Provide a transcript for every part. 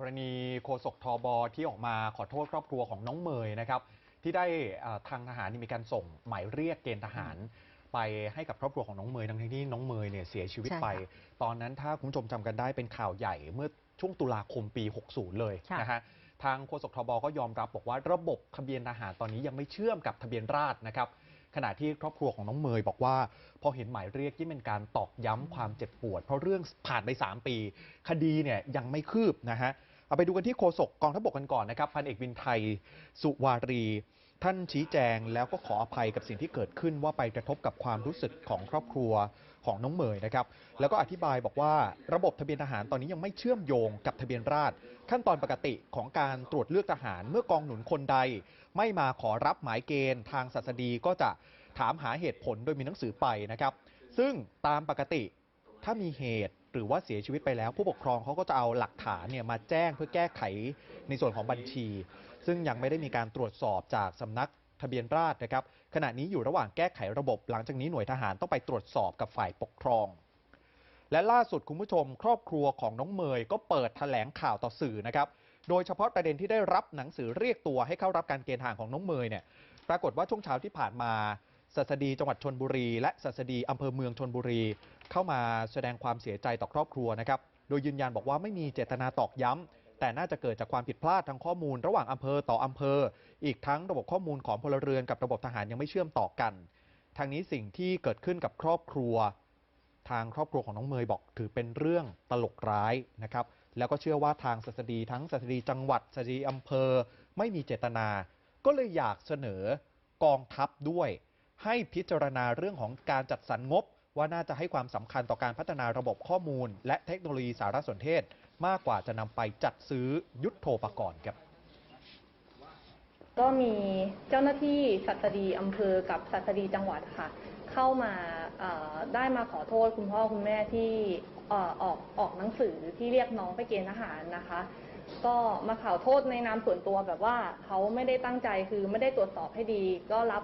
กรณีโฆษกทบที่ออกมาขอโทษครอบครัวของน้องเมยนะครับ ที่ได้เอ่อทางทหารนี่มีการส่งหมายเรียกเกณฑ์ทหาร ไปให้กับครอบครัวของน้องเมยทั้งที่น้องเมยเนี่ยเสียชีวิตใช่ค่ะไป ตอนนั้นถ้าคุณผู้ชมจำกันได้เป็นข่าวใหญ่เมื่อช่วงตุลาคมปี 60 เลยค่ะนะฮะทางโฆษกทบก็ยอมรับบอกว่าระบบทะเบียนทหารตอนนี้ยังไม่เชื่อมกับทะเบียนราษฎรนะครับ ขณะที่ครอบครัวของน้องเมยบอกว่า พอเห็นหมายเรียกที่เป็นการตอกย้ำความเจ็บปวด เพราะเรื่องผ่านไป 3 ปี คดีเนี่ยยังไม่คืบนะฮะเอาไปดูกันที่โฆษกกองทัพบกกันก่อนนะครับพันเอกวินไทยสุวารี ท่านชี้แจงแล้วก็ขออภัยกับสิ่งที่เกิดขึ้นว่าไปกระทบกับความรู้สึกของครอบครัวของน้องเมยนะครับ แล้วก็อธิบายบอกว่าระบบทะเบียนทหารตอนนี้ยังไม่เชื่อมโยงกับทะเบียนราษฎรขั้นตอนปกติของการตรวจเลือกทหาร เมื่อกองหนุนคนใด ไม่มาขอรับหมายเกณฑ์ ทางศัสดีก็จะถามหาเหตุผลโดยมีหนังสือไปนะครับ ซึ่งตามปกติถ้ามีเหตุหรือว่าเสียชีวิตไปแล้ว ผู้ปกครองเขาก็จะเอาหลักฐานเนี่ยมาแจ้งเพื่อแก้ไขในส่วนของบัญชี ซึ่งยังไม่ได้มีการตรวจสอบจากสำนักทะเบียนราษฎรนะครับ ขณะนี้อยู่ระหว่างแก้ไขระบบ หลังจากนี้หน่วยทหารต้องไปตรวจสอบกับฝ่ายปกครอง และล่าสุดคุณผู้ชม ครอบครัวของน้องเมยก็เปิดแถลงข่าวต่อสื่อนะครับ โดยเฉพาะประเด็นที่ได้รับหนังสือเรียกตัวให้เข้ารับการเกณฑ์ทหารของน้องเมยเนี่ย ปรากฏว่าช่วงเช้าที่ผ่านมาสัสดีจังหวัดชนบุรี และสัสดีอำเภอเมืองชนบุรี เข้ามาแสดงความเสียใจต่อครอบครัวนะครับ โดยยืนยันบอกว่าไม่มีเจตนาตอกย้ำ แต่น่าจะเกิดจากความผิดพลาดทางข้อมูลระหว่างอำเภอต่ออำเภอ อีกทั้งระบบข้อมูลของพลเรือนกับระบบทหารยังไม่เชื่อมต่อกัน ทางนี้สิ่งที่เกิดขึ้นกับครอบครัว ทางครอบครัวของน้องเมย์บอกถือเป็นเรื่องตลกร้ายนะครับ แล้วก็เชื่อว่าทางสัสดีทั้งสัสดีจังหวัดสัสดีอำเภอ ไม่มีเจตนา ก็เลยอยากเสนอกองทัพด้วย ให้พิจารณาเรื่องของการจัดสรรงบ ว่าน่าจะให้ความสำคัญต่อการพัฒนาระบบข้อมูล และเทคโนโลยีสารสนเทศ มากกว่าจะนำไปจัดซื้อยุทโธปกรณ์ครับก็มีเจ้าหน้าที่สัตดีอำเภอกับสัตดีจังหวัดค่ะ เข้ามาได้มาขอโทษคุณพ่อคุณแม่ที่อออกออกหนังสือที่เรียกน้องไปเกณฑ์ทหารนะคะ ก็มาขอโทษในนามส่วนตัวแบบว่าเขาไม่ได้ตั้งใจคือไม่ได้ตรวจสอบให้ดี ก็รับ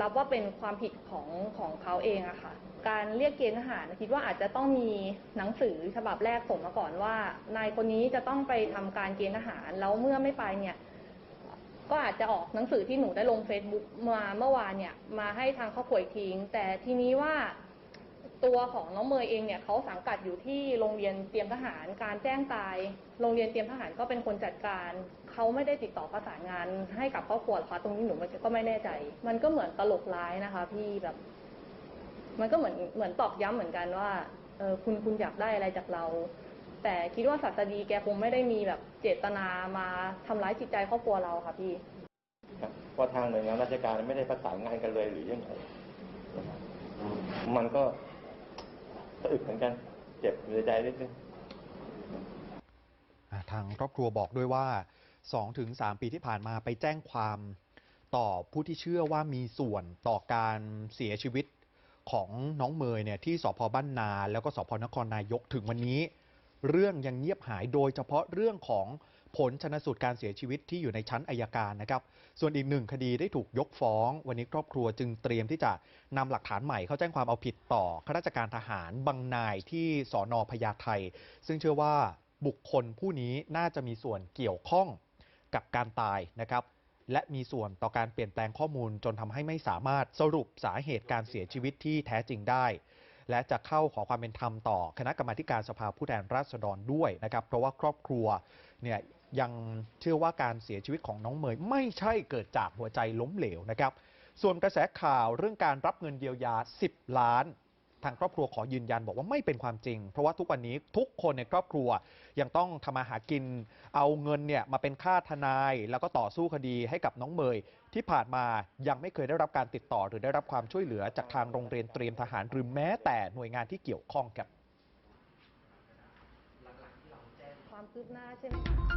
รับว่าเป็นความผิดของของเขาเองอะค่ะ การเรียกเกณฑ์ทหารคิดว่าอาจจะต้องมีหนังสือฉบับแรกส่งมาก่อนว่า นายคนนี้จะต้องไปทำการเกณฑ์ทหารแล้วเมื่อไม่ไปเนี่ยก็อาจจะออกหนังสือที่หนูได้ลง Facebook มาเมื่อวานเนี่ยมาให้ทางครอบครัวอีกทิ้งแต่ทีนี้ว่า ตัวของน้องเมยเองเนี่ยเขาสังกัดอยู่ที่โรงเรียนเตรียมทหารการแจ้งตาย โรงเรียนเตรียมทหารก็เป็นคนจัดการเขาไม่ได้ติดต่อประสานงานให้กับครอบครัวหรอคะตรงนี้หนูก็ไม่แน่ใจ มันก็เหมือนตลกร้ายนะคะ พี่แบบ มันก็เหมือนเหมือนตอกย้ำเหมือนกันว่าเออคุณคุณอยากได้อะไรจากเรา แต่คิดว่าศาสดีแกคงไม่ได้มีแบบเจตนามาทำร้ายจิตใจครอบครัวเราค่ะพี่ครับว่าทางหน่วยงานราชการไม่ได้ประสานงานกันเลยหรือยังไงมันก็ สะอึกเหมือนกัน เจ็บในใจนิดนึงอ่าทางครอบครัวบอกด้วยว่า 2-3 ปีที่ผ่านมาไปแจ้งความต่อผู้ที่เชื่อว่ามีส่วนต่อการเสียชีวิตของน้องเมยเนี่ยที่สพบ้านนา แล้วก็สพนครนายกถึงวันนี้ เรื่องยังเงียบหายโดยเฉพาะเรื่องของ ผลชนสูตรการเสียชีวิตที่อยู่ในชั้นอายการนะครับ ส่วนอีกหนึ่งคดีได้ถูกยกฟ้อง วันนี้ครอบครัวจึงเตรียมที่จะนำหลักฐานใหม่เข้าแจ้งความเอาผิดต่อข้าราชการทหารบางนายที่สอนอพญาไทซึ่งเชื่อว่าบุคคลผู้นี้น่าจะมีส่วนเกี่ยวข้องกับการตายนะครับ และมีส่วนต่อการเปลี่ยนแปลงข้อมูลจนทำให้ไม่สามารถสรุปสาเหตุการเสียชีวิตที่แท้จริงได้ และจะเข้าขอความเป็นธรรมต่อคณะกรรมาธิการสภาผู้แทนราษฎรด้วยนะครับ เพราะว่าครอบครัวเนี่ย ยังเชื่อว่าการเสียชีวิตของน้องเมยไม่ใช่เกิดจากหัวใจล้มเหลวนะครับ ส่วนกระแสข่าวเรื่องการรับเงินเยียวยา 10 ล้าน ทางครอบครัวขอยืนยันบอกว่าไม่เป็นความจริง เพราะว่าทุกวันนี้ทุกคนในครอบครัวยังต้องทำมาหากิน เอาเงินเนี่ยมาเป็นค่าทนาย แล้วก็ต่อสู้คดีให้กับน้องเมยที่ผ่านมายังไม่เคยได้รับการติดต่อ หรือได้รับความช่วยเหลือจากทางโรงเรียนเตรียมทหารหรือแม้แต่หน่วยงานที่เกี่ยวข้องครับความคืบหน้าใช่ไหมคะ